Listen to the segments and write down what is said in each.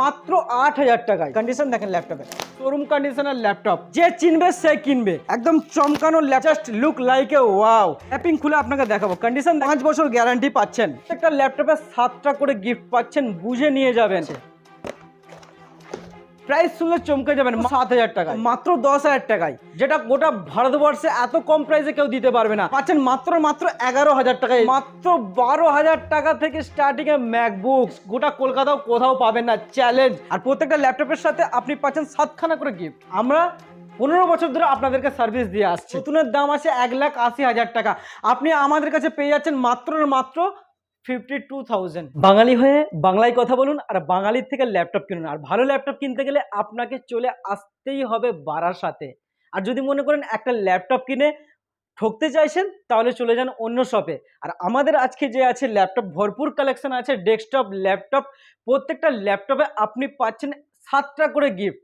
মাত্র আট হাজার টাকায়। কন্ডিশন দেখেন ল্যাপটপে শোরুম কন্ডিশনের ল্যাপটপ যে চিনবে, সে কিনবে। একদম চমকানো just look like a wow অ্যাপিং খুলে আপনাকে দেখাবো। কন্ডিশন পাঁচ বছর গ্যারান্টি পাচ্ছেন। একটা ল্যাপটপে সাতটা করে গিফট পাচ্ছেন। বুঝে নিয়ে যাবেন। প্রাইস শুনলে চমকে যাবেন। সাত হাজার টাকায়। মাত্র দশ হাজার টাকায়। যেটা গোটা ভারতবর্ষে এত কম প্রাইসে কেউ দিতে পারবে না। পাচ্ছেন মাত্র মাত্র এগারো হাজার টাকায়। মাত্র বারো হাজার টাকা থেকে স্টার্টিং এ ম্যাকবুক গোটা কলকাতাও কোথাও পাবেন না। চ্যালেঞ্জ আর প্রত্যেকটা ল্যাপটপের সাথে আপনি পাচ্ছেন সাতখানা করে গিফট আমরা পনেরো বছর ধরে আপনাদেরকে সার্ভিস দিয়ে আসছে। নতুনের দাম আছে এক লাখ আশি হাজার টাকা। আপনি আমাদের কাছে পেয়ে যাচ্ছেন মাত্র মাত্র ফিফটি টু থাউজেন্ড বাঙালি হয়ে বাংলায় কথা বলুন আর বাঙালির থেকে ল্যাপটপ কিনুন। আর ভালো ল্যাপটপ কিনতে গেলে আপনাকে চলে আসতেই হবে বারার সাথে। আর যদি মনে করেন একটা ল্যাপটপ কিনে ঠকতে চাইছেন, তাহলে চলে যান অন্য শপে। আর আমাদের আজকে যে আছে ল্যাপটপ, ভরপুর কালেকশন আছে, ডেস্কটপ, ল্যাপটপ, প্রত্যেকটা ল্যাপটপে আপনি পাচ্ছেন সাতটা করে গিফট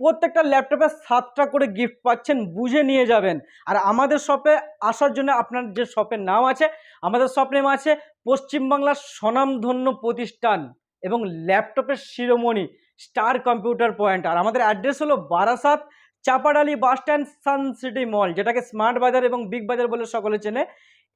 প্রত্যেকটা ল্যাপটপে সাতটা করে গিফট পাচ্ছেন, বুঝে নিয়ে যাবেন। আর আমাদের শপে আসার জন্য আপনার যে শপের নাম আছে, আমাদের শপ নেম আছে পশ্চিমবাংলার স্বনামধন্য প্রতিষ্ঠান এবং ল্যাপটপের শিরোমণি স্টার কম্পিউটার পয়েন্ট আর আমাদের অ্যাড্রেস হলো Barasat, Chapadali bus stand Sun City mall যেটাকে স্মার্ট বাজার এবং বিগ বাজার বলে সকলে চেনে।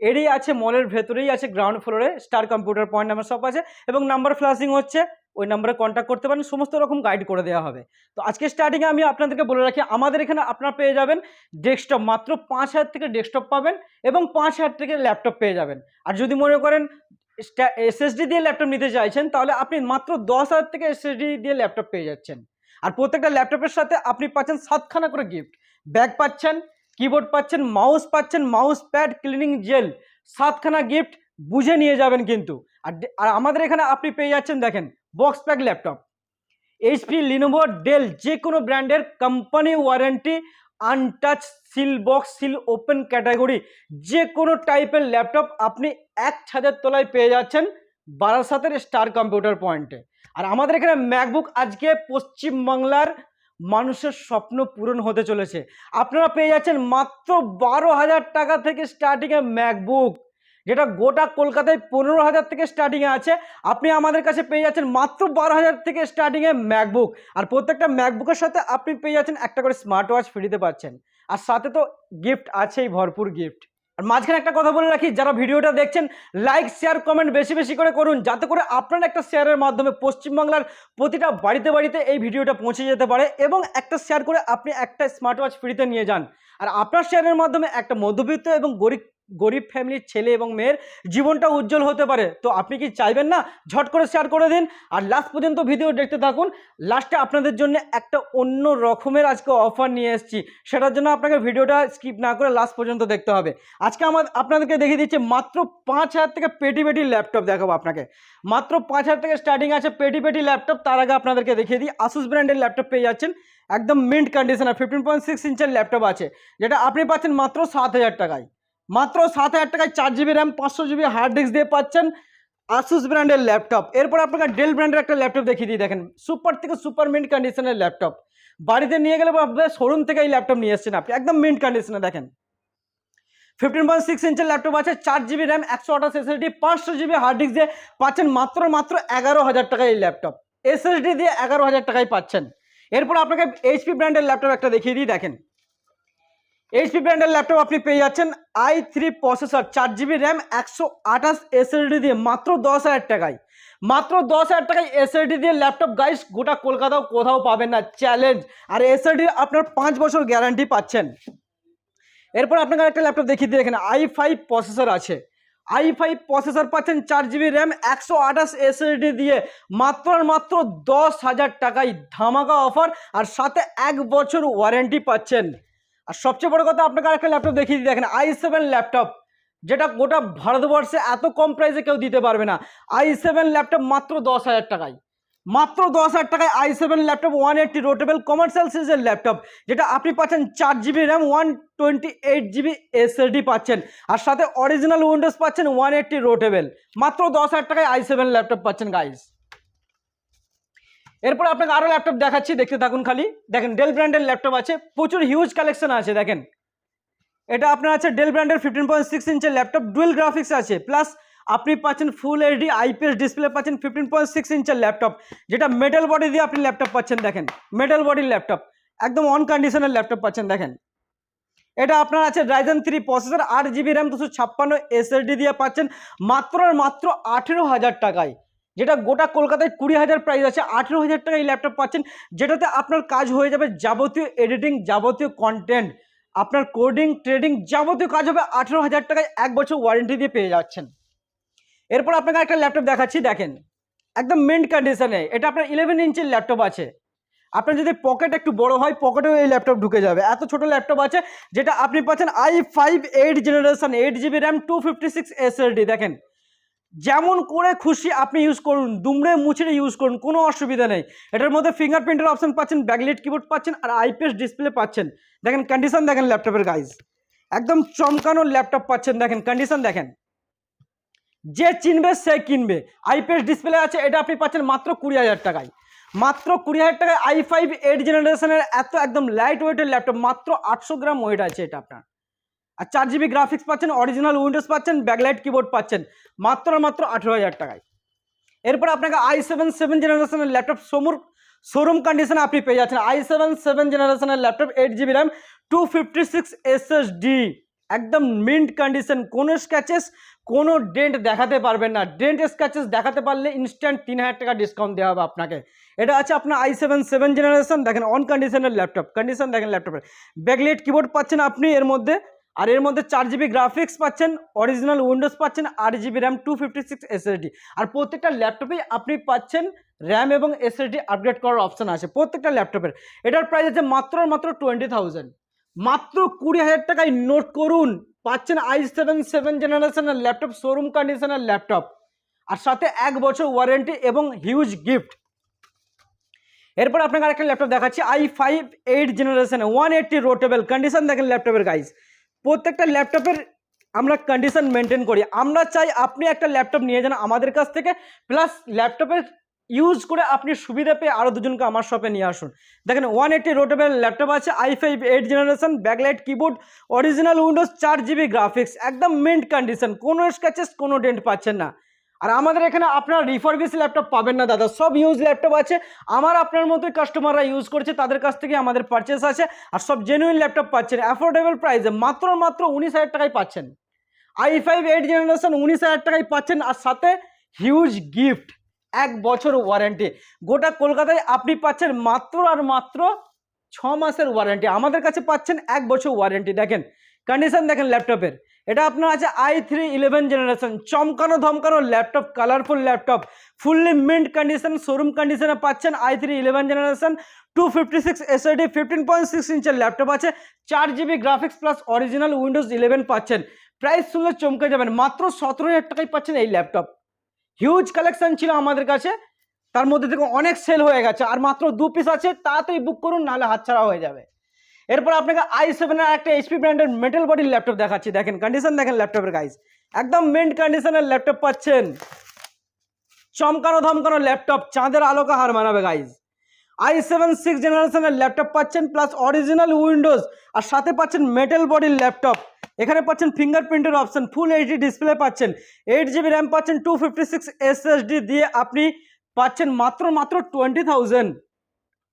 এরই আছে মলের ভেতরেই আছে গ্রাউন্ড ফ্লোরে স্টার কম্পিউটার পয়েন্ট নামের শপ আছে এবং নাম্বার ফ্লাশিং হচ্ছে ওই নাম্বারে কন্ট্যাক্ট করতে পারেন, সমস্ত রকম গাইড করে দেওয়া হবে। তো আজকে স্টার্টিংয়ে আমি আপনাদেরকে বলে রাখি, আমাদের এখানে আপনারা পেয়ে যাবেন ডেস্কটপ মাত্র পাঁচ হাজার থেকে ডেস্কটপ পাবেন এবং পাঁচ হাজার থেকে ল্যাপটপ পেয়ে যাবেন। আর যদি মনে করেন এসএসডি দিয়ে ল্যাপটপ নিতে চাইছেন, তাহলে আপনি মাত্র দশ হাজার থেকে এসএসডি দিয়ে ল্যাপটপ পেয়ে যাচ্ছেন। আর প্রত্যেকটা ল্যাপটপের সাথে আপনি পাচ্ছেন সাতখানা করে গিফট ব্যাগ পাচ্ছেন কিবোর্ড পাচ্ছেন মাউস পাচ্ছেন মাউস প্যাড ক্লিনিং জেল সাতখানা গিফট বুঝে নিয়ে যাবেন কিন্তু। আর আমাদের এখানে আপনি পেয়ে যাচ্ছেন, দেখেন box pack laptop HP Lenovo Dell যে কোনো ব্র্যান্ডের company warranty untouch seal box seal open category যে কোনো টাইপের ল্যাপটপ আপনি এক ছাদের তলায় পেয়ে যাচ্ছেন বারাসাতের স্টার কম্পিউটার পয়েন্টে আর আমাদের এখানে ম্যাকবুক আজকে পশ্চিমবাংলার মানুষের স্বপ্ন পূরণ হতে চলেছে। আপনারা পেয়ে যাচ্ছেন মাত্র বারো হাজার টাকা থেকে স্টার্টিংয়ে ম্যাকবুক যেটা গোটা কলকাতায় পনেরো হাজার থেকে স্টার্টিংয়ে আছে। আপনি আমাদের কাছে পেয়ে যাচ্ছেন মাত্র বারো হাজার থেকে স্টার্টিংয়ে ম্যাকবুক আর প্রত্যেকটা ম্যাকবুকের সাথে আপনি পেয়ে যাচ্ছেন একটা করে স্মার্ট ওয়াচ ফ্রিতে পাচ্ছেন। আর সাথে তো গিফট আছেই, ভরপুর গিফট আর মাঝখানে একটা কথা বলে রাখি, যারা ভিডিওটা দেখছেন লাইক শেয়ার কমেন্ট বেশি বেশি করে করুন, যাতে করে আপনার একটা শেয়ারের মাধ্যমে পশ্চিমবাংলার প্রতিটা বাড়িতে বাড়িতে এই ভিডিওটা পৌঁছে যেতে পারে এবং একটা শেয়ার করে আপনি একটা স্মার্ট ওয়াচ ফ্রিতে নিয়ে যান। আর আপনার শেয়ারের মাধ্যমে একটা মধ্যবিত্ত এবং গরিব গরিব ফ্যামিলির ছেলে এবং মেয়ের জীবনটা উজ্জ্বল হতে পারে। তো আপনি কি চাইবেন না? ঝট করে শেয়ার করে দিন। আর লাস্ট পর্যন্ত ভিডিও দেখতে থাকুন। লাস্টে আপনাদের জন্য একটা অন্য রকমের আজকে অফার নিয়ে এসেছি। সেটার জন্য আপনাকে ভিডিওটা স্কিপ না করে লাস্ট পর্যন্ত দেখতে হবে। আজকে আমার, আপনাদেরকে দেখিয়ে দিচ্ছি মাত্র পাঁচ হাজার থেকে পেটি পেটি ল্যাপটপ দেখাবো আপনাকে। মাত্র পাঁচ হাজার থেকে স্টার্টিং আছে পেটি পেটি ল্যাপটপ তার আগে আপনাদেরকে দেখিয়ে দিই। আসুস ব্র্যান্ডের ল্যাপটপ পেয়ে যাচ্ছেন। একদম mint conditioner fifteen point six ইঞ্চের laptop আছে। যেটা আপনি পাচ্ছেন মাত্র সাত হাজার টাকায়। মাত্র সাত হাজার টাকায় চার জিবি র্যাম পাঁচশো জিবি হার্ড ডিস্ক দিয়ে পাচ্ছেন আসুস ব্র্যান্ডের ল্যাপটপ এরপর আপনাকে ডেল ব্র্যান্ডের একটা ল্যাপটপ দেখিয়ে দিই, দেখেন। সুপার থেকে সুপার মিন্ট কন্ডিশনের ল্যাপটপ বাড়িতে নিয়ে গেলে বা আপনাদের শোরুম থেকে এই ল্যাপটপ নিয়ে এসেছেন আপনি। একদম মিন্ট কন্ডিশনে দেখেন। ফিফটিন পয়েন্ট সিক্স ইঞ্চের ল্যাপটপ আছে, চার জিবি র্যাম একশো আঠাশ এসএসডি পাঁচশো জিবি হার্ড ডিস্ক দিয়ে পাচ্ছেন মাত্র মাত্র এগারো হাজার টাকায় এই ল্যাপটপ এসএসডি দিয়ে এগারো হাজার টাকায় পাচ্ছেন। এরপর আপনাকে এইচপি ব্র্যান্ডের ল্যাপটপ একটা দেখিয়ে দিই, দেখেন। এইচপি ব্র্যান্ডের ল্যাপটপ আপনি পেয়ে যাচ্ছেন আই থ্রি প্রসেসর চার জিবি র্যাম একশো আঠাশ এসএসডি দিয়ে মাত্র দশ হাজার টাকায়। মাত্র দশ হাজার টাকায় এসএসডি দিয়ে ল্যাপটপ গাইস গোটা কলকাতাও কোথাও পাবেন না চ্যালেঞ্জ আর এসএসডি আপনার পাঁচ বছর গ্যারান্টি পাচ্ছেন। এরপর আপনাকে একটা ল্যাপটপ দেখিয়ে দিই, এখানে আই ফাইভ প্রসেসর আছে। আই ফাইভ প্রসেসর পাচ্ছেন চার জিবি র্যাম একশো আঠাশ এসএসডি দিয়ে মাত্র মাত্র দশ হাজার টাকায় ধামাকা অফার আর সাথে এক বছর ওয়ারেন্টি পাচ্ছেন। আর সবচেয়ে বড় কথা আপনাকে আরেকটা ল্যাপটপ দেখিয়ে দিই, দেখেন আই সেভেন ল্যাপটপ যেটা গোটা ভারতবর্ষে এত কম প্রাইসে কেউ দিতে পারবে না। আই সেভেন ল্যাপটপ মাত্র দশ হাজার টাকায়। মাত্র দশ হাজার টাকায় I seven laptop one eighty rotatable commercial সিরিজের ল্যাপটপ যেটা আপনি পাচ্ছেন চার GB RAM one twenty eight GB SSD পাচ্ছেন। আর সাথে অরিজিনাল উইন্ডোজ পাচ্ছেন ওয়ান এইটটি রোটেবল মাত্র দশ হাজার টাকায় আই সেভেন ল্যাপটপ পাচ্ছেন গাইস এরপর আপনাকে আরও ল্যাপটপ দেখাচ্ছি, দেখতে থাকুন খালি। দেখেন ডেল ব্র্যান্ডের ল্যাপটপ আছে, প্রচুর হিউজ কালেকশন আছে, দেখেন। এটা আপনার আছে ডেল ব্র্যান্ডের ফিফটিন পয়েন্ট সিক্স ইঞ্চের ল্যাপটপ ডুয়েল গ্রাফিক্স আছে প্লাস আপনি পাচ্ছেন ফুল এইচডি আইপিএস ডিসপ্লে পাচ্ছেন ফিফটিন পয়েন্ট সিক্স ইঞ্চের ল্যাপটপ যেটা মেটাল বডি দিয়ে আপনি ল্যাপটপ পাচ্ছেন, দেখেন। মেটাল বডির ল্যাপটপ একদম অন কন্ডিশনের ল্যাপটপ পাচ্ছেন, দেখেন। এটা আপনার আছে রাইজেন থ্রি প্রসেসর আট জিবি র্যাম দুশো ছাপ্পান্ন এসএসডি দিয়ে পাচ্ছেন, মাত্র মাত্র আঠেরো হাজার টাকায়। যেটা গোটা কলকাতায় কুড়ি হাজার প্রাইস আছে, আঠেরো হাজার টাকায় এই ল্যাপটপ পাচ্ছেন, যেটাতে আপনার কাজ হয়ে যাবে যাবতীয় এডিটিং যাবতীয় কন্টেন্ট আপনার কোডিং ট্রেডিং যাবতীয় কাজ হবে, আঠেরো হাজার টাকায় এক বছর ওয়ারেন্টি দিয়ে পেয়ে যাচ্ছেন। এরপর আপনাকে একটা ল্যাপটপ দেখাচ্ছি, দেখেন। একদম মেন্ট কন্ডিশনে এটা আপনার ইলেভেন ইঞ্চের ল্যাপটপ আছে। আপনার যদি পকেট একটু বড় হয় পকেটেও এই ল্যাপটপ ঢুকে যাবে। এত ছোট ল্যাপটপ আছে, যেটা আপনি পাচ্ছেন I five eight generation eight GB RAM two fifty six SSD দেখেন। যেমন করে খুশি আপনি ইউজ করুন, দুমড়ে মুচড়ে ইউজ করুন, কোনো অসুবিধা নেই। এটার মধ্যে ফিঙ্গারপ্রিন্টের অপশন পাচ্ছেন ব্যাকলাইট কিবোর্ড পাচ্ছেন, আর আইপিএস ডিসপ্লে পাচ্ছেন। দেখেন কন্ডিশন দেখেন ল্যাপটপের গাইজ একদম চমকানো ল্যাপটপ পাচ্ছেন, দেখেন কন্ডিশন দেখেন। যে চিনবে, সে কিনবে। আইপিএস ডিসপ্লে আছে, এটা আপনি পাচ্ছেন মাত্র কুড়ি হাজার টাকায়। মাত্র কুড়ি হাজার টাকায় আই ফাইভ এইট জেনারেশনের এত একদম লাইট ওয়েটের ল্যাপটপ মাত্র আটশো গ্রাম ওয়েট আছে এটা আপনার। আর চার জিবি গ্রাফিক্স পাচ্ছেন অরিজিনাল উইন্ডোজ পাচ্ছেন ব্যাকলাইট কিবোর্ড পাচ্ছেন, মাত্র মাত্র আঠেরো হাজার টাকায়। এরপর আপনাকে আই সেভেন সেভেন জেনারেশনের ল্যাপটপ সমুর শোরুম কন্ডিশনে আপনি পেয়ে যাচ্ছেন। আই সেভেন সেভেন জেনারেশনের laptop eight GB RAM two fifty six SSD একদম মিন্ট কন্ডিশন কোনো স্ক্যাচেস কোনো ডেন্ট দেখাতে পারবেন না। ডেন্ট স্ক্যাচেস দেখাতে পারলে ইনস্ট্যান্ট তিন হাজার টাকা ডিসকাউন্ট দেওয়া হবে আপনাকে। এটা আছে আপনার আই সেভেন সেভেন জেনারেশন দেখেন অন কন্ডিশনের ল্যাপটপ কন্ডিশন দেখেন ল্যাপটপের ব্যাকলেট কিবোর্ড পাচ্ছেন আপনি, এর মধ্যে আর এর মধ্যে চার জিবি গ্রাফিক্স পাচ্ছেন অরিজিনাল উইন্ডোজ পাচ্ছেন, আট GB RAM two fifty six আর প্রত্যেকটা ল্যাপটপেই আপনি পাচ্ছেন র্যাম এবং এসএসডি আপগ্রেড করার অপশান আছে, প্রত্যেকটা ল্যাপটপের এটার প্রাইস আছে মাত্র মাত্র টোয়েন্টি থাউজেন্ড মাত্র কুড়ি হাজার টাকায় নোট করুন, পাচ্ছেন আই সেভেন সেভেন জেনারেশনের ল্যাপটপ শোরুম কন্ডিশনের ল্যাপটপ আর সাথে এক বছর ওয়ারেন্টি এবং হিউজ গিফট এরপর আপনাকে আরেকটা ল্যাপটপ দেখাচ্ছি আই ফাইভ এইট জেনারেশনে ওয়ান এইটটি রোটেবল কন্ডিশন দেখেন ল্যাপটপের গাইজ প্রত্যেকটা ল্যাপটপের আমরা কন্ডিশন মেনটেন করি। আমরা চাই আপনি একটা ল্যাপটপ নিয়ে যান আমাদের কাছ থেকে প্লাস ল্যাপটপের ইউজ করে আপনি সুবিধা পেয়ে আরও দুজনকে আমার শপে নিয়ে আসুন। দেখেন ওয়ান এইটি রোটেবেল ল্যাপটপ আছে I five eight generation backlight keyboard original Windows চার জিবি গ্রাফিক্স একদম মেন্ট কন্ডিশন কোনো স্ক্যাচেস কোনো ডেন্ট পাচ্ছেন না। আর আমাদের এখানে আপনার রিফার্বিস ল্যাপটপ পাবেন না, দাদা। সব ইউজ ল্যাপটপ আছে। আমার আপনার মতোই কাস্টমাররা ইউজ করছে, তাদের কাছ থেকে আমাদের পারচেস আছে। আর সব জেনুইন ল্যাপটপ পাচ্ছেন। অ্যাফোর্ডেবল প্রাইসে মাত্র মাত্র উনিশ হাজার টাকায় পাচ্ছেন। আই ফাইভ এইট জেনারেশন উনিশ হাজার টাকায় পাচ্ছেন। আর সাথে হিউজ গিফট এক বছর ওয়ারেন্টি গোটা কলকাতায় আপনি পাচ্ছেন মাত্র আর মাত্র ছ মাসের ওয়ারেন্টি আমাদের কাছে পাচ্ছেন এক বছর ওয়ারেন্টি দেখেন কন্ডিশন দেখেন ল্যাপটপের এটা আপনার আছে আই থ্রি ইলেভেন জেনারেশন চমকানো, ধমকানো laptop colourful laptop fully mint condition showroom কন্ডিশনে পাচ্ছেন I three eleven generation two fifty six SSD fifteen point six ইঞ্চের laptop আছে, চার GB graphics plus original Windows eleven পাচ্ছেন। প্রাইস শুনলে চমকে যাবেন, মাত্র সতেরো হাজার টাকায় পাচ্ছেন এই ল্যাপটপ হিউজ কালেকশন ছিল আমাদের কাছে, তার মধ্যে থেকে অনেক সেল হয়ে গেছে, আর মাত্র দু পিস আছে তাড়াতাড়ি বুক করুন, নাহলে হাতছাড়া হয়ে যাবে। এরপর আপনাকে আই সেভেনের একটা এইচপি ব্র্যান্ডের মেটাল বডির ল্যাপটপ দেখাচ্ছি। দেখেন কন্ডিশন দেখেন ল্যাপটপের গাইজ একদম মেন্ট কন্ডিশনের ল্যাপটপ পাচ্ছেন। চমকানো ধমকানো ল্যাপটপ চাঁদের আলোকে হার মানাবে গাইজ আই সেভেন সিক্স জেনারেশনের ল্যাপটপ পাচ্ছেন প্লাস অরিজিনাল উইন্ডোজ আর সাথে পাচ্ছেন মেটাল বডির ল্যাপটপ এখানে পাচ্ছেন ফিঙ্গারপ্রিন্টের অপশন ফুল এইচডি ডিসপ্লে পাচ্ছেন। এইট জিবি র্যাম পাচ্ছেন টু ফিফটি সিক্স এসএসডি দিয়ে আপনি পাচ্ছেন মাত্র মাত্র টোয়েন্টি থাউজেন্ড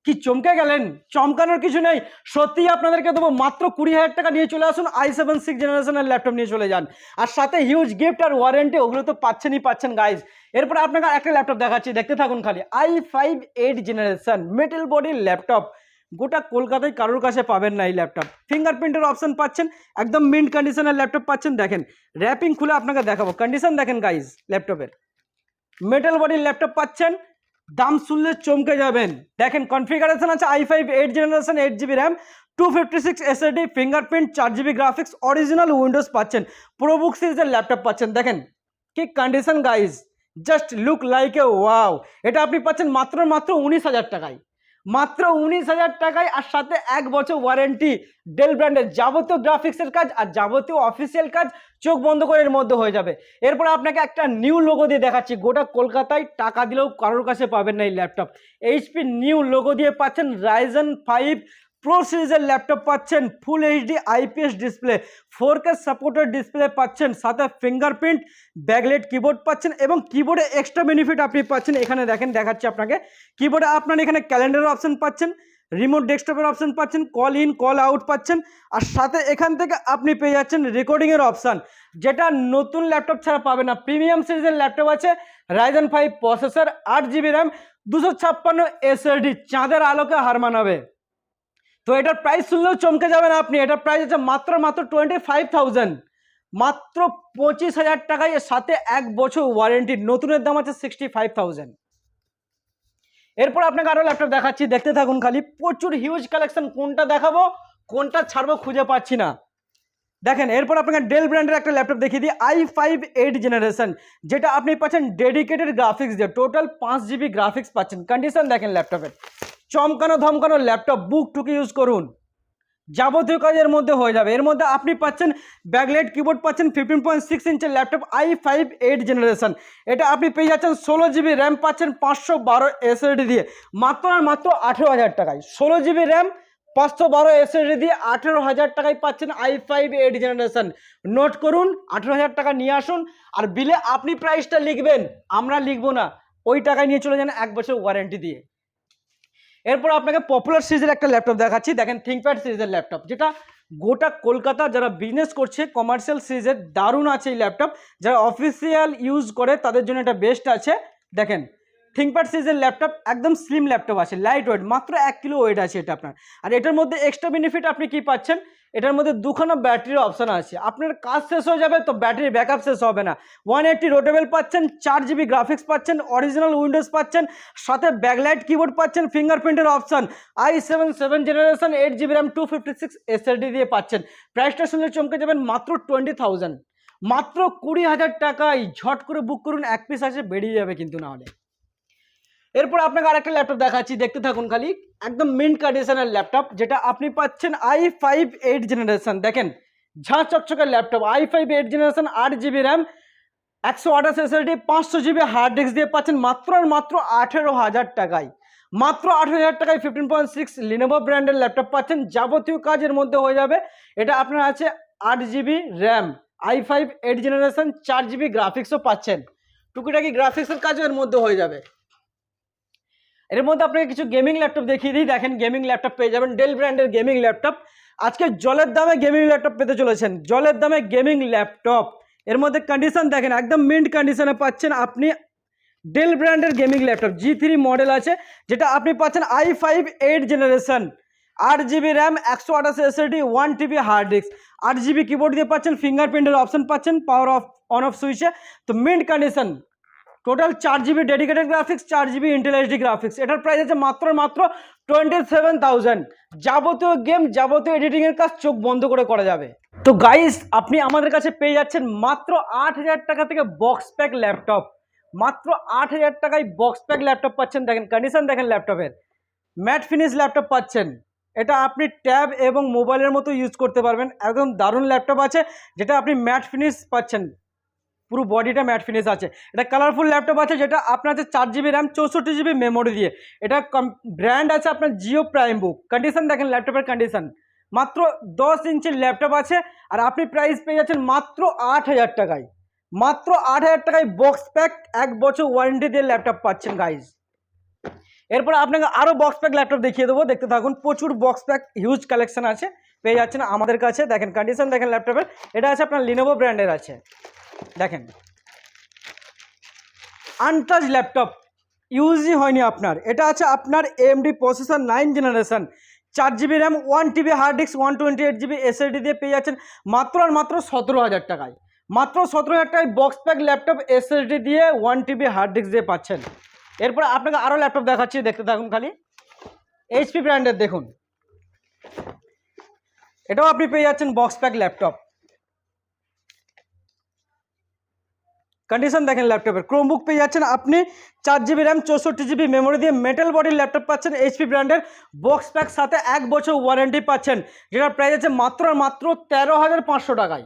কি চমকে গেলেন? চমকানোর কিছু নেই। সত্যিই আপনাদেরকে দেবো মাত্র কুড়ি হাজার টাকা নিয়ে চলে আসুন আই সেভেন সিক্স জেনারেশনের ল্যাপটপ নিয়ে চলে যান। আর সাথে হিউজ গিফট আর ওয়ারেন্টি ওগুলো তো পাচ্ছেনই পাচ্ছেন গাইজ এরপর আপনাকে একটা ল্যাপটপ দেখাচ্ছি, দেখতে থাকুন খালি। I five eight generation metal বডির ল্যাপটপ গোটা কলকাতায় কারোর কাছে পাবেন না এই ল্যাপটপ ফিঙ্গারপ্রিন্টের অপশন পাচ্ছেন, একদম মিন্ট কন্ডিশনের ল্যাপটপ পাচ্ছেন। দেখেন র্যাপিং খুলে আপনাকে দেখাবো। কন্ডিশন দেখেন গাইজ ল্যাপটপের মেটাল বডির ল্যাপটপ পাচ্ছেন দাম শুনলে চমকে যাবেন। দেখেন কনফিগারেশন আছে I five eight generation eight GB RAM two fifty six SSD fingerprint চার জিবি গ্রাফিক্স অরিজিনাল উইন্ডোজ পাচ্ছেন। প্রোবুক সিরিজের ল্যাপটপ পাচ্ছেন। দেখেন, কি condition guys just look like a wow এটা আপনি পাচ্ছেন মাত্র মাত্র উনিশ হাজার টাকায়। মাত্র উনিশ হাজার টাকায় আর সাথে এক বছর ওয়ারেন্টি ডেল ব্র্যান্ডের যাবতীয় গ্রাফিক্সের কাজ আর যাবতীয় অফিসিয়াল কাজ চোখ বন্ধ করে এর মধ্যে হয়ে যাবে। এরপর আপনাকে একটা নিউ লোগো দিয়ে দেখাচ্ছি। গোটা কলকাতায় টাকা দিলেও কারোর কাছে পাবেন না এই ল্যাপটপ এইচপি নিউ লোগো দিয়ে পাচ্ছেন রাইজেন ফাইভ প্রো সিরিজের ল্যাপটপ পাচ্ছেন full HD IPS display four K supported display পাচ্ছেন, সাথে ফিঙ্গারপ্রিন্ট ব্যাকলেট কিবোর্ড পাচ্ছেন এবং কিবোর্ডে এক্সট্রা বেনিফিট আপনি পাচ্ছেন। এখানে দেখেন, দেখাচ্ছি আপনাকে। কিবোর্ডে আপনার এখানে ক্যালেন্ডার অপশন পাচ্ছেন রিমোট ডেস্কটপের অপশন পাচ্ছেন কল ইন কল আউট পাচ্ছেন, আর সাথে এখান থেকে আপনি পেয়ে যাচ্ছেন রেকর্ডিংয়ের অপশান যেটা নতুন ল্যাপটপ ছাড়া পাবে না। প্রিমিয়াম সিরিজের ল্যাপটপ আছে রাইজেন ফাইভ প্রসেসর আট জিবি র্যাম দুশো ছাপ্পান্ন এসএসডি চাঁদের আলোকে হার মানাবে। তো এটার প্রাইস শুনলেও চমকে যাবেন আপনি। এটার প্রাইস আছে মাত্র মাত্র টোয়েন্টি ফাইভ থাউজেন্ড মাত্র পঁচিশ হাজার টাকায় এর সাথে এক বছর ওয়ারেন্টি নতুনের দাম আছে সিক্সটি ফাইভ এরপর আপনাকে আরও ল্যাপটপ দেখাচ্ছি। দেখতে থাকুন খালি, প্রচুর হিউজ কালেকশন কোনটা দেখাবো, কোনটা ছাড়বো খুঁজে পাচ্ছি না। দেখেন, এরপর আপনাকে ডেল ব্র্যান্ডের একটা ল্যাপটপ দেখিয়ে দিই আই ফাইভ এইট জেনারেশন যেটা আপনি পাচ্ছেন ডেডিকেটেড গ্রাফিক্স দিয়ে। টোটাল পাঁচ জিবি গ্রাফিক্স পাচ্ছেন। কন্ডিশন দেখেন ল্যাপটপের চমকানো ধমকানো ল্যাপটপ বুক টুকে ইউজ করুন। যাবতীয় কাজের মধ্যে হয়ে যাবে। এর মধ্যে আপনি পাচ্ছেন ব্যাকলাইট কিবোর্ড পাচ্ছেন fifteen point six ইঞ্চের laptop i five eight generation এটা আপনি পেয়ে যাচ্ছেন ষোলো জিবি র্যাম পাচ্ছেন পাঁচশো বারো এসএসডি দিয়ে। মাত্র আর মাত্র আঠেরো হাজার টাকায়। ষোলো জিবি র্যাম পাঁচশো বারো এসএসডি দিয়ে আঠেরো হাজার টাকায় পাচ্ছেন i five eight generation note করুন, আঠেরো হাজার টাকা নিয়ে আসুন। আর বিলে আপনি প্রাইসটা লিখবেন। আমরা লিখব না। ওই টাকায় নিয়ে চলে যান এক বছর ওয়ারেন্টি দিয়ে। এরপর আপনাকে পপুলার সিরিজের একটা ল্যাপটপ দেখাচ্ছি। দেখেন থিঙ্কপ্যাড সিরিজের ল্যাপটপ যেটা গোটা কলকাতা যারা বিজনেস করছে কমার্শিয়াল সিরিজের দারুণ আছে এই ল্যাপটপ যারা অফিসিয়াল ইউজ করে, তাদের জন্য এটা বেস্ট আছে। দেখেন থিঙ্কপ্যাড সিরিজের ল্যাপটপ একদম স্লিম ল্যাপটপ আছে লাইট ওয়েট মাত্র এক কিলো ওয়েট আছে এটা আপনার। আর এটার মধ্যে এক্সট্রা বেনিফিট আপনি কি পাচ্ছেন? এটার মধ্যে দুখানা ব্যাটারির অপশান আছে। আপনার কাজ শেষ হয়ে যাবে তো ব্যাটারি ব্যাকআপ শেষ হবে না। ওয়ান এইটটি রোটেবল পাচ্ছেন, চার জিবি গ্রাফিক্স পাচ্ছেন অরিজিনাল উইন্ডোজ পাচ্ছেন, সাথে ব্যাকলাইট কিবোর্ড পাচ্ছেন ফিঙ্গারপ্রিন্টের option i seven seven generation eight GB RAM two fifty six SSD দিয়ে পাচ্ছেন। প্রাইসটা শুনলে চমকে যাবেন মাত্র টোয়েন্টি থাউজেন্ড মাত্র কুড়ি হাজার টাকায় ঝট করে বুক করুন, এক পিস আছে বেরিয়ে যাবে কিন্তু না হলে এরপর আপনাকে আরেকটা ল্যাপটপ দেখাচ্ছি, দেখতে থাকুন খালি। একদম মিন্ট কন্ডিশনের ল্যাপটপ যেটা আপনি পাচ্ছেন আই ফাইভ এইট জেনারেশন দেখেন ঝাঁ চকচকের laptop i five eight generation আট জিবি র্যাম একশো আঠাশ এসএসডি পাঁচশো জিবি হার্ড ডিস্ক দিয়ে পাচ্ছেন মাত্র আর মাত্র আঠেরো হাজার টাকায়। মাত্র আঠেরো হাজার টাকায় ফিফটিন পয়েন্ট সিক্স লিনোভো ব্র্যান্ডের ল্যাপটপ পাচ্ছেন। যাবতীয় কাজের মধ্যে হয়ে যাবে। এটা আপনার আছে আট GB RAM i five eight generation চার জিবি গ্রাফিক্সও পাচ্ছেন। টুকিটাকি গ্রাফিক্সের কাজও এর মধ্যে হয়ে যাবে। এর মধ্যে আপনাকে কিছু গেমিং ল্যাপটপ দেখিয়ে দিই। দেখেন গেমিং ল্যাপটপ পেয়ে যাবেন ডেল ব্র্যান্ডের গেমিং ল্যাপটপ আজকে জলের দামে গেমিং ল্যাপটপ পেতে চলেছেন। জলের দামে গেমিং ল্যাপটপ এর মধ্যে কন্ডিশন দেখেন, একদম মিন্ট কন্ডিশনে পাচ্ছেন আপনি ডেল ব্র্যান্ডের gaming laptop G three model আছে, যেটা আপনি পাচ্ছেন আই ফাইভ এইট জেনারেশন আট জিবি র্যাম একশো আঠাশ SSD one TB hard disk আট জিবি কিবোর্ড দিয়ে পাচ্ছেন ফিঙ্গারপ্রিন্টের অপশন পাচ্ছেন পাওয়ার অফ অন অফ সুইচে তো মিন্ট কন্ডিশন টোটাল চার জিবি ডেডিকেটেড গ্রাফিক্স চার জিবি ইন্টেল এইচডি গ্রাফিক্স এটার প্রাইস আছে মাত্র মাত্র টোয়েন্টি সেভেন থাউজেন্ড যাবতীয় গেম যাবতীয় এডিটিংয়ের কাজ চোখ বন্ধ করে করা যাবে। তো গাইস আপনি আমাদের কাছে পেয়ে যাচ্ছেন মাত্র আট হাজার টাকা থেকে বক্স প্যাক ল্যাপটপ মাত্র আট হাজার টাকায় বক্স প্যাক ল্যাপটপ পাচ্ছেন। দেখেন কন্ডিশন দেখেন ল্যাপটপের ম্যাট ফিনিশ ল্যাপটপ পাচ্ছেন। এটা আপনি ট্যাব এবং মোবাইলের মতো ইউজ করতে পারবেন। একদম দারুণ ল্যাপটপ আছে, যেটা আপনি ম্যাট ফিনিশ পাচ্ছেন। পুরো বডিটা ম্যাট ফিনিশ আছে। এটা কালারফুল ল্যাপটপ আছে, যেটা আপনার আছে চার জিবি র্যাম চৌষট্টি জিবি মেমোরি দিয়ে। এটা ব্র্যান্ড আছে আপনার জিও প্রাইম বুক কন্ডিশন দেখেন ল্যাপটপের কন্ডিশন মাত্র দশ ইঞ্চির ল্যাপটপ আছে, আর আপনি প্রাইস পেয়ে যাচ্ছেন মাত্র আট হাজার টাকায়। মাত্র আট হাজার টাকায় বক্স প্যাক এক বছর ওয়ারেন্টি দিয়ে ল্যাপটপ পাচ্ছেন গাইজ এরপর আপনাকে আরও বক্স প্যাক ল্যাপটপ দেখিয়ে দেবো। দেখতে থাকুন, প্রচুর বক্স প্যাক হিউজ কালেকশন আছে। পেয়ে যাচ্ছেন আমাদের কাছে। দেখেন কন্ডিশন দেখেন ল্যাপটপের এটা আছে আপনার লিনোভো ব্র্যান্ডের আছে। দেখেন। আনটাচ ল্যাপটপ ইউজই হয়নি আপনার। এটা আছে আপনার এমডি প্রসেসর নাইন জেনারেশন চার GB RAM one TB hard disk one twenty eight GB SSD দিয়ে পেয়ে যাচ্ছেন মাত্র আর মাত্র সতেরো হাজার টাকায়। মাত্র সতেরো হাজার টাকায় বক্স প্যাক ল্যাপটপ এসএসডি দিয়ে ওয়ান টিবি হার্ড ডিস্ক দিয়ে পাচ্ছেন। এরপর আপনাকে আরও ল্যাপটপ দেখাচ্ছি, দেখতে থাকুন খালি। এইচপি ব্র্যান্ডের দেখুন। এটাও আপনি পেয়ে যাচ্ছেন বক্স প্যাক ল্যাপটপ কন্ডিশন দেখেন ল্যাপটপের ক্রোমবুক পেয়ে যাচ্ছেন আপনি, চার জিবি র্যাম চৌষট্টি জিবি মেমোরি দিয়ে মেটাল বডির ল্যাপটপ পাচ্ছেন এইচপি ব্র্যান্ডের বক্স প্যাক সাথে এক বছর ওয়ারেন্টি পাচ্ছেন, যেটার প্রাইস আছে মাত্র মাত্র তেরো হাজার পাঁচশো টাকায়।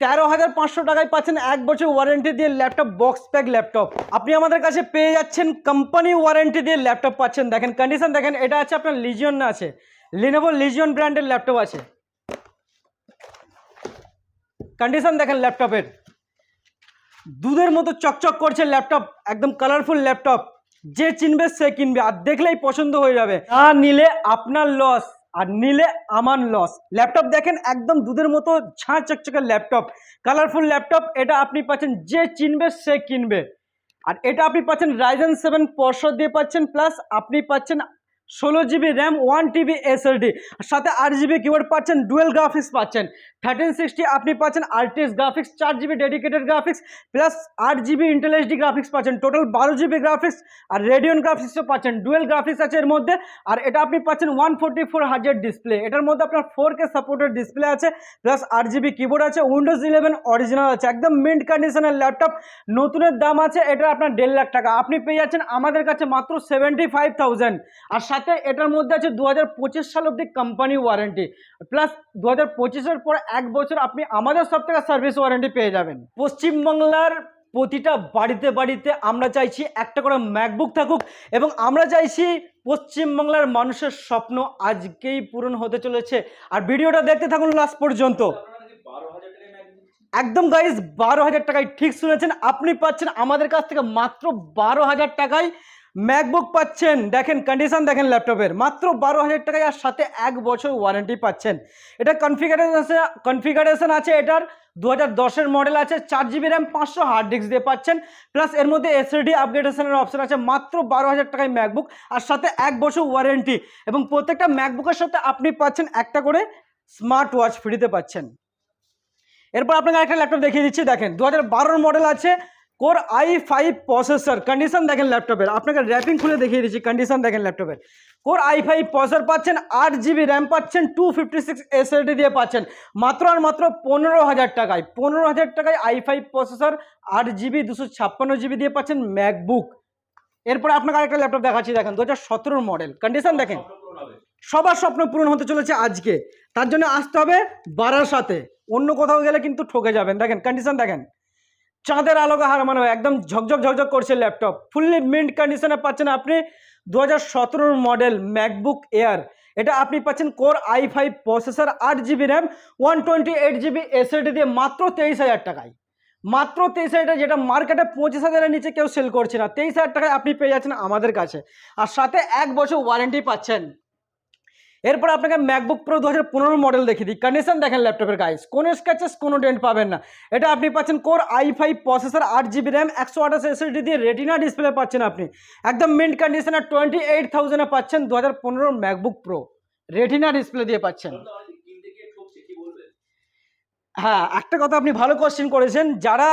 তেরো হাজার পাঁচশো টাকায় পাচ্ছেন এক বছর ওয়ারেন্টি দিয়ে ল্যাপটপ বক্স প্যাক ল্যাপটপ আপনি আমাদের কাছে পেয়ে যাচ্ছেন কোম্পানি ওয়ারেন্টি দিয়ে ল্যাপটপ পাচ্ছেন। দেখেন কন্ডিশন দেখেন, এটা আছে আপনার লিজিয়ন আছে। লিনোভো লিজিয়ন ব্র্যান্ডের ল্যাপটপ আছে। কন্ডিশন দেখেন ল্যাপটপের দুধের মতো চকচক করছে ল্যাপটপ, একদম কালারফুল ল্যাপটপ। যে চিনবে, সে কিনবে। আর দেখলেই পছন্দ হয়ে যাবে। না নিলে আপনার লস আর নিলে আমার লস ল্যাপটপ দেখেন, একদম দুধের মতো ঝাঁ চকচকে ল্যাপটপ। কালারফুল ল্যাপটপ, এটা আপনি পাচ্ছেন, যে চিনবে, সে কিনবে। আর এটা আপনি পাচ্ছেন রাইজেন সেভেন পরশো দিয়ে পাচ্ছেন প্লাস আপনি পাচ্ছেন ষোলো GB RAM one TB SSD সাথে আট জিবি কিবোর্ড পাচ্ছেন ডুয়েল গ্রাফিক্স পাচ্ছেন। থার্টিন সিক্সটি আপনি পাচ্ছেন আরটিএস গ্রাফিক্স চার জিবি ডেডিকেটেড গ্রাফিক্স প্লাস আট জিবি ইন্টেল এইচডি গ্রাফিক্স পাচ্ছেন। টোটাল বারো জিবি গ্রাফিক্স আর রেডিয়ন গ্রাফিক্সও পাচ্ছেন। ডুয়েল গ্রাফিক্স আছে এর মধ্যে, আর এটা আপনি পাচ্ছেন ওয়ান ফোর্টি ফোর হাজার ডিসপ্লে এটার মধ্যে আপনার ফোর কে সাপোর্টেড ডিসপ্লে আছে প্লাস আট জিবি কিবোর্ড আছে উইন্ডোজ ইলেভেন অরিজিনাল আছে। একদম মিন্ট কন্ডিশনের ল্যাপটপ নতুনের দাম আছে, এটা আপনার দেড় লাখ টাকা। আপনি পেয়ে যাচ্ছেন আমাদের কাছে মাত্র সেভেন্টি ফাইভ থাউজেন্ড আর সাথে এটার মধ্যে আছে দু হাজার পঁচিশ সাল অব্দি কোম্পানি ওয়ারেন্টি প্লাস দু হাজার পঁচিশের পর এক বছর আপনি আমাদের সব থেকে সার্ভিস ওয়ারেন্টি পেয়ে যাবেন। পশ্চিমবাংলার প্রতিটা বাড়িতে বাড়িতে আমরা চাইছি একটা করে ম্যাকবুক থাকুক এবং আমরা চাইছি পশ্চিমবাংলার মানুষের স্বপ্ন আজকেই পূরণ হতে চলেছে। আর ভিডিওটা দেখতে থাকুন লাস্ট পর্যন্ত। একদম গাইজ বারো হাজার টাকায় ঠিক শুনেছেন। আপনি পাচ্ছেন আমাদের কাছ থেকে মাত্র বারো হাজার টাকায় ম্যাকবুক পাচ্ছেন, দেখেন কন্ডিশন দেখেন ল্যাপটপের মাত্র বারো হাজার টাকায় আর সাথে এক বছর ওয়ারেন্টি পাচ্ছেন। এটা কনফিগারেশন আছে কনফিগারেশন আছে এটার দু হাজার মডেল আছে, চার জিবি র্যাম পাঁচশো হার্ড ডিস্ক দিয়ে পাচ্ছেন। প্লাস এর মধ্যে এসএডি আপগ্রেডেশনের অপশন আছে, মাত্র বারো হাজার টাকায় ম্যাকবুক আর সাথে এক বছর ওয়ারেন্টি এবং প্রত্যেকটা ম্যাকবুকের সাথে আপনি পাচ্ছেন একটা করে স্মার্ট ওয়াচ ফ্রিতে পাচ্ছেন। এরপর আপনাকে একটা ল্যাপটপ দেখিয়ে দিচ্ছি, দেখেন দু হাজার মডেল আছে core i five processor condition দেখেন ল্যাপটপের আপনাকে র্যাপিং খুলে দেখিয়ে দিচ্ছি কন্ডিশন দেখেন ল্যাপটপের কোর আই ফাইভ প্রসেসর পাচ্ছেন, আট জিবি র্যাম পাচ্ছেন টু ফিফটি সিক্স দিয়ে পাচ্ছেন। মাত্র আর মাত্র পনেরো হাজার টাকায়, পনেরো হাজার টাকায় আই ফাইভ প্রসেসর আট জিবি দুশো ছাপ্পান্ন জিবি দিয়ে পাচ্ছেন ম্যাকবুক এরপর আপনাকে আরেকটা ল্যাপটপ দেখাচ্ছি, দেখেন দু হাজার মডেল কন্ডিশন দেখেন। সবার স্বপ্ন পূরণ হতে চলেছে আজকে। তার জন্য আসতে হবে বারার সাথে অন্য কোথাও গেলে কিন্তু ঠকে যাবেন। দেখেন কন্ডিশন দেখেন। চাঁদের আলোকে হার মানবে, একদম ঝকঝক ঝকঝক করছে ল্যাপটপ ফুললি মিন্ট কন্ডিশনে পাচ্ছেন আপনি দু হাজার মডেল ম্যাকবুক এয়ার এটা আপনি পাচ্ছেন কোর আই ফাইভ প্রসেসর আট GB RAM one twenty eight GB SSD দিয়ে মাত্র তেইশ হাজার টাকায়। মাত্র তেইশ হাজার টাকা যেটা মার্কেটে পঁচিশ হাজারের নিচে কেউ সেল করছে না। তেইশ হাজার টাকায় আপনি পেয়ে যাচ্ছেন আমাদের কাছে। আর সাথে এক বছর ওয়ারেন্টি পাচ্ছেন। এরপর আপনাকে ম্যাকবুক প্রো দু হাজার পনেরো মডেল দেখিয়ে দিই। কন্ডিশন দেখেন ল্যাপটপের গাইস কোনো স্ক্র্যাচেস কোনো ডেন্ট পাবেন না। এটা আপনি পাচ্ছেন কোর আই ফাইভ প্রসেসর আট জিবি র্যাম একশো আঠাশ এসএসডি দিয়ে রেটিনা ডিসপ্লে পাচ্ছেন আপনি। একদম মিন্ট কন্ডিশনে টোয়েন্টি এইট থাউজেন্ডে পাচ্ছেন দু হাজার পনেরো ম্যাকবুক প্রো রেটিনা ডিসপ্লে দিয়ে পাচ্ছেন। হ্যাঁ একটা কথা আপনি ভালো কোশ্চেন করেছেন। যারা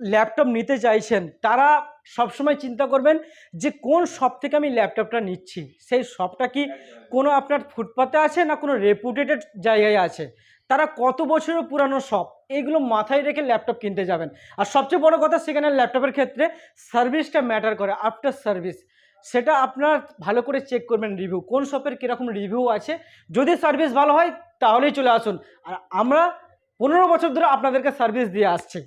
ল্যাপটপ নিতে চাইছেন, তারা সবসময় চিন্তা করবেন যে কোন শপ থেকে আমি ল্যাপটপটা নিচ্ছি? সেই শপটা কি কোনো আপনার ফুটপাতে আছে না কোনো রেপুটেটেড জায়গায় আছে? তারা কত বছরের পুরানো শপ এইগুলো মাথায় রেখে ল্যাপটপ কিনতে যাবেন। আর সবচেয়ে বড় কথা সেখানে ল্যাপটপের ক্ষেত্রে সার্ভিসটা ম্যাটার করে আফটার সার্ভিস সেটা আপনার ভালো করে চেক করবেন রিভিউ কোন শপের কীরকম রিভিউ আছে? যদি সার্ভিস ভালো হয় তাহলেই চলে আসুন। আর আমরা পনেরো বছর ধরে আপনাদেরকে সার্ভিস দিয়ে আসছি।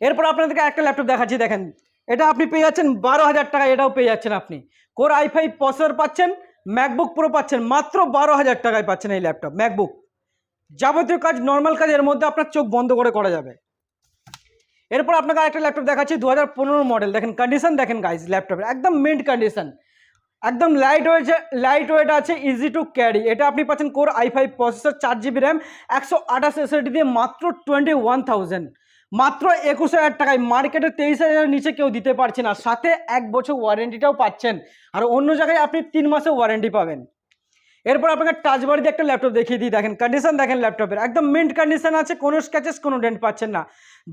এরপর আপনাদেরকে একটা ল্যাপটপ দেখাচ্ছি দেখেন। এটা আপনি পেয়ে যাচ্ছেন বারো হাজার টাকা, এটাও পেয়ে যাচ্ছেন আপনি। কোর আই ফাইভ প্রসেসর পাচ্ছেন ম্যাকবুক প্রো পাচ্ছেন, মাত্র বারো হাজার টাকায় পাচ্ছেন এই ল্যাপটপ ম্যাকবুক যাবতীয় কাজ নর্মাল কাজ, এর মধ্যে আপনার চোখ বন্ধ করে করা যাবে। এরপর আপনাকে আরেকটা ল্যাপটপ দেখাচ্ছি দু হাজার পনেরো মডেল দেখেন কন্ডিশন দেখেন গাইজ ল্যাপটপের একদম মিন্ট কন্ডিশন একদম লাইট ওয়েট লাইট ওয়েট আছে ইজি টু ক্যারি এটা আপনি পাচ্ছেন কোর আই ফাইভ প্রসেসর চার জিবি র্যাম একশো আঠাশ এসএসডি দিয়ে মাত্র টোয়েন্টি ওয়ান থাউজেন্ড মাত্র একুশ হাজার টাকায় মার্কেটে তেইশ হাজারের নিচে কেউ দিতে পারছে না। সাথে এক বছর ওয়ারেন্টিটাও পাচ্ছেন। আর অন্য জায়গায় আপনি তিন মাসে ওয়ারেন্টি পাবেন। এরপর আপনাকে টাচ দিয়ে একটা ল্যাপটপ দেখিয়ে দিই। দেখেন কন্ডিশন দেখেন ল্যাপটপের একদম মিন্ট কন্ডিশন আছে, কোনো স্ক্যাচেস কোনো ডেন্ট পাচ্ছেন না।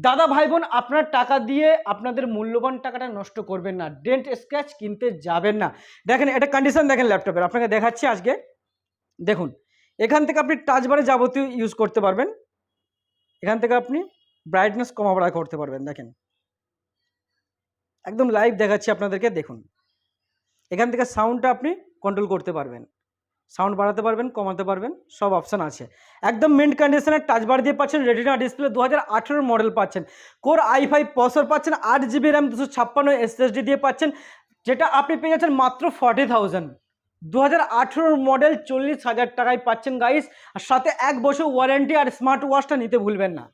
দাদা, ভাই, বোন, আপনার টাকা দিয়ে আপনাদের মূল্যবান টাকাটা নষ্ট করবেন না। ডেন্ট স্ক্র্যাচ কিনতে যাবেন না। দেখেন, এটা কন্ডিশন দেখেন ল্যাপটপের আপনাকে দেখাচ্ছি আজকে। দেখুন, এখান থেকে আপনি টাচ বারে যাবতীয় ইউজ করতে পারবেন। এখান থেকে আপনি ব্রাইটনেস কমা বাড়া করতে পারবেন, দেখেন। একদম লাইভ দেখাচ্ছি আপনাদেরকে, দেখুন। এখান থেকে সাউন্ডটা আপনি কন্ট্রোল করতে পারবেন। সাউন্ড বাড়াতে পারবেন, কমাতে পারবেন, সব অপশান আছে। একদম মিন্ট কন্ডিশনের টাচ বার দিয়ে পাচ্ছেন রেটিনা ডিসপ্লে দু হাজার মডেল পাচ্ছেন। কোর আই ফাইভ প্রসেসর পাচ্ছেন, আট জিবি র্যাম দুশো ছাপ্পান্ন এসএসডি দিয়ে পাচ্ছেন, যেটা আপনি পেয়ে যাচ্ছেন মাত্র ফর্টি থাউজেন্ড দু মডেল চল্লিশ হাজার টাকায় পাচ্ছেন গাইস আর সাথে এক বছর ওয়ারেন্টি আর স্মার্ট ওয়াচটা নিতে ভুলবেন না।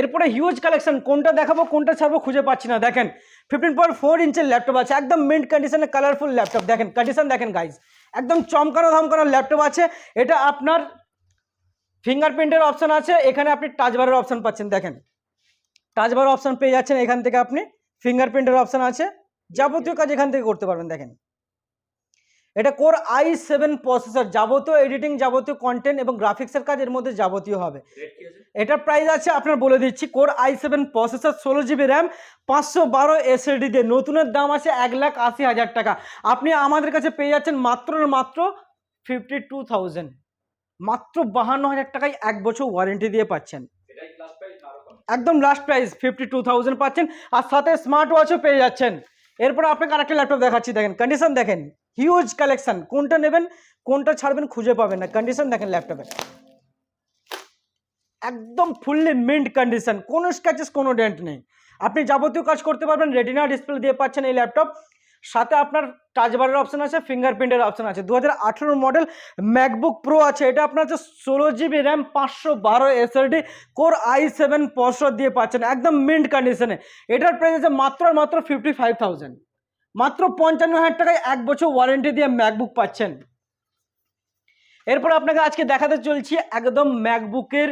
এরপরে হিউজ কালেকশন কোনটা দেখাবো, কোনটা ছাড়বো খুঁজে পাচ্ছি না। দেখেন ফিফটিন পয়েন্ট ফোর ইঞ্চের ল্যাপটপ আছে, একদম মিন্ট কন্ডিশনে কালারফুল ল্যাপটপ দেখেন কন্ডিশন দেখেন গাইজ একদম চমকানো ধমকানো ল্যাপটপ আছে। এটা আপনার ফিঙ্গারপ্রিন্টের অপশান আছে, এখানে আপনি টাচ বারের অপশন পাচ্ছেন। দেখেন টাচবার অপশান পেয়ে যাচ্ছেন, এখান থেকে আপনি ফিঙ্গারপ্রিন্টের অপশান আছে। যাবতীয় কাজ এখান থেকে করতে পারবেন, দেখেন। এটা কোর আই সেভেন প্রসেসর যাবতীয় এডিটিং যাবতীয় কন্টেন্ট এবং গ্রাফিক্সের কাজ এর মধ্যে যাবতীয় হবে। এটার প্রাইস আছে আপনার বলে দিচ্ছি কোর আই সেভেন প্রসেসর ষোলো জিবি র্যাম পাঁচশো বারো এসএডি দিয়ে নতুনের দাম আছে এক লাখ আশি হাজার টাকা। আপনি আমাদের কাছে পেয়ে যাচ্ছেন মাত্র মাত্র ফিফটি টু থাউজেন্ড মাত্র বাহান্ন হাজার টাকায় এক বছর ওয়ারেন্টি দিয়ে পাচ্ছেন। একদম last price fifty two thousand পাচ্ছেন। আর সাথে স্মার্ট ওয়াচও পেয়ে যাচ্ছেন। এরপর আপনাকে আরেকটা ল্যাপটপ দেখাচ্ছি দেখেন কন্ডিশন দেখেন। হিউজ কালেকশন কোনটা নেবেন, কোনটা ছাড়বেন খুঁজে পাবেন না। কন্ডিশন দেখেন ল্যাপটপের একদম ফুললি মিন্ট কন্ডিশন কোনো স্ক্র্যাচেস কোনো ডেন্ট নেই। আপনি যাবতীয় কাজ করতে পারবেন। রেটিনা ডিসপ্লে দিয়ে পাচ্ছেন এই ল্যাপটপ সাথে আপনার টাচ বারের অপশন আছে ফিঙ্গারপ্রিন্টের অপশন আছে। দু হাজার আঠেরো মডেল ম্যাকবুক প্রো আছে। এটা আপনার হচ্ছে ষোলো জিবি র্যাম পাঁচশো বারো এসএলডি কোর আই সেভেন দিয়ে পাচ্ছেন। একদম মিন্ট কন্ডিশনে এটার প্রাইস আছে মাত্র মাত্র ফিফটি ফাইভ থাউজেন্ড মাত্র পঞ্চান্ন হাজার টাকায় এক বছর ওয়ারেন্টি দিয়ে ম্যাকবুক পাচ্ছেন। এরপর আপনাকে আজকে দেখাতে চলছি একদম ম্যাকবুকের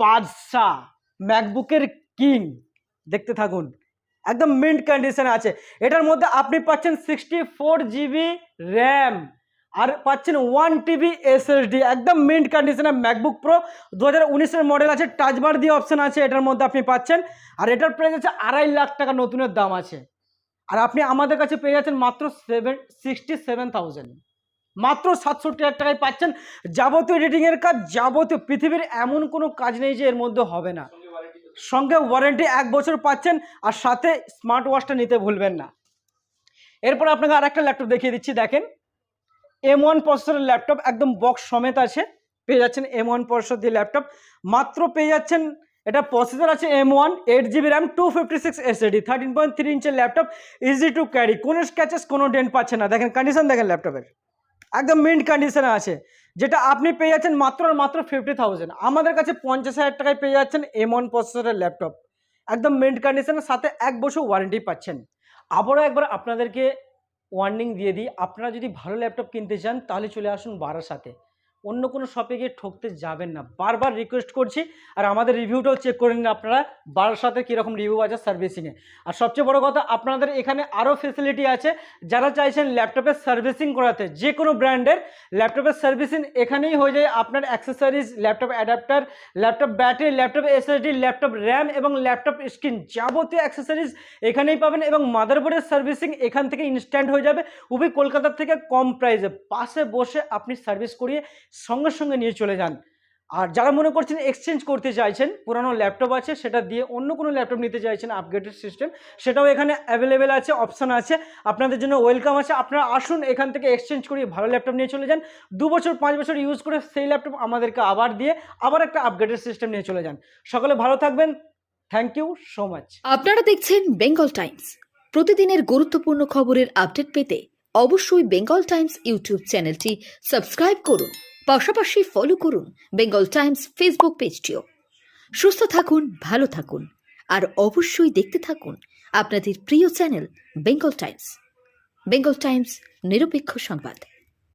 বাদশাহ ম্যাকবুকের কিং দেখতে থাকুন, একদম মিন্ট কন্ডিশনে আছে। এটার মধ্যে আপনি পাচ্ছেন সিক্সটি ফোর জিবি র্যাম আর পাচ্ছেন ওয়ান টিবি এসএসডি একদম মিন্ট কন্ডিশনে ম্যাকবুক প্রো দু হাজার মডেল আছে টাচবার দিয়ে অপশান আছে এটার মধ্যে আপনি পাচ্ছেন। আর এটার প্রাইস আছে আড়াই লাখ টাকা, নতুনের দাম আছে। আর আপনি আমাদের কাছে পেয়ে যাচ্ছেন মাত্র সেভেন সিক্সটি সেভেন মাত্র সাতষট্টি হাজার টাকায় পাচ্ছেন যাবতীয় এডিটিংয়ের কাজ, যাবতীয় পৃথিবীর এমন কোনো কাজ নেই যে এর মধ্যে হবে না। সঙ্গে ওয়ারেন্টি এক বছর পাচ্ছেন আর সাথে স্মার্ট ওয়াচটা নিতে ভুলবেন না। এরপর আপনাকে আর একটা ল্যাপটপ দেখিয়ে দিচ্ছি, দেখেন। এম ওয়ান প্রসেসরের ল্যাপটপ একদম বক্স সমেত আছে। পেয়ে যাচ্ছেন এম ওয়ান প্রসেসর দিয়ে ল্যাপটপ মাত্র পেয়ে যাচ্ছেন এটা প্রসেসর আছে M one eight GB RAM two fifty six SSD thirteen point three ইঞ্চের laptop easy to carry কোনো স্ক্যাচেস কোনো ডেন্ট পাচ্ছে না। দেখেন কন্ডিশন দেখেন ল্যাপটপের একদম মিন্ট কন্ডিশনে আছে, যেটা আপনি পেয়ে যাচ্ছেন মাত্র মাত্র ফিফটি থাউজেন্ড আমাদের কাছে পঞ্চাশ হাজার টাকায় পেয়ে যাচ্ছেন এম ওয়ান প্রসেসরের ল্যাপটপ একদম মিন্ট কন্ডিশনের সাথে এক বছর ওয়ারেন্টি পাচ্ছেন। আবারও একবার আপনাদেরকে ওয়ার্নিং দিয়ে দিই, আপনারা যদি ভালো ল্যাপটপ কিনতে চান, তাহলে চলে আসুন বারার সাথে অন্য কোনো শপে গিয়ে ঠকতে যাবেন না। বারবার রিকোয়েস্ট করছি আর আমাদের রিভিউটাও চেক করে নিন আপনারা, বারার সাথে কীরকম রিভিউ আছে সার্ভিসিংয়ে আর সবচেয়ে বড় কথা, আপনাদের এখানে আরও ফেসিলিটি আছে, যারা চাইছেন ল্যাপটপের সার্ভিসিং করাতে, যে কোনো ব্র্যান্ডের ল্যাপটপের সার্ভিসিং এখানেই হয়ে যায়। আপনার accessories laptop adapter laptop battery laptop SSD laptop RAM এবং ল্যাপটপ স্ক্রিন যাবতীয় অ্যাক্সেসরিজ এখানেই পাবেন এবং মাদারবোর্ডের সার্ভিসিং এখান থেকে ইনস্ট্যান্ট হয়ে যাবে। উভয় কলকাতার থেকে কম প্রাইসে পাশে বসে আপনি সার্ভিস করিয়ে সঙ্গে সঙ্গে নিয়ে চলে যান। আর যারা মনে করছেন এক্সচেঞ্জ করতে চাইছেন, পুরানো ল্যাপটপ আছে, সেটা দিয়ে অন্য কোনো ল্যাপটপ নিতে চাইছেন আপগ্রেডেড সিস্টেম সেটাও এখানে অ্যাভেলেবেল আছে অপশান আছে, আপনাদের জন্য ওয়েলকাম আছে। আপনারা আসুন এখান থেকে এক্সচেঞ্জ করিয়ে ভালো ল্যাপটপ নিয়ে চলে যান। দু বছর, পাঁচ বছর ইউজ করে সেই ল্যাপটপ আমাদেরকে আবার দিয়ে আবার একটা আপগ্রেডেড সিস্টেম নিয়ে চলে যান। সকলে ভালো থাকবেন। থ্যাংক ইউ সো মাচ আপনারা দেখছেন বেঙ্গল টাইমস প্রতিদিনের গুরুত্বপূর্ণ খবরের আপডেট পেতে অবশ্যই বেঙ্গল টাইমস ইউটিউব চ্যানেলটি সাবস্ক্রাইব করুন। পাশাপাশি ফলো করুন বেঙ্গল টাইমস ফেসবুক পেজটিও সুস্থ থাকুন, ভালো থাকুন, আর অবশ্যই দেখতে থাকুন আপনাদের প্রিয় channel Bengal Times Bengal Times নিরপেক্ষ সংবাদ।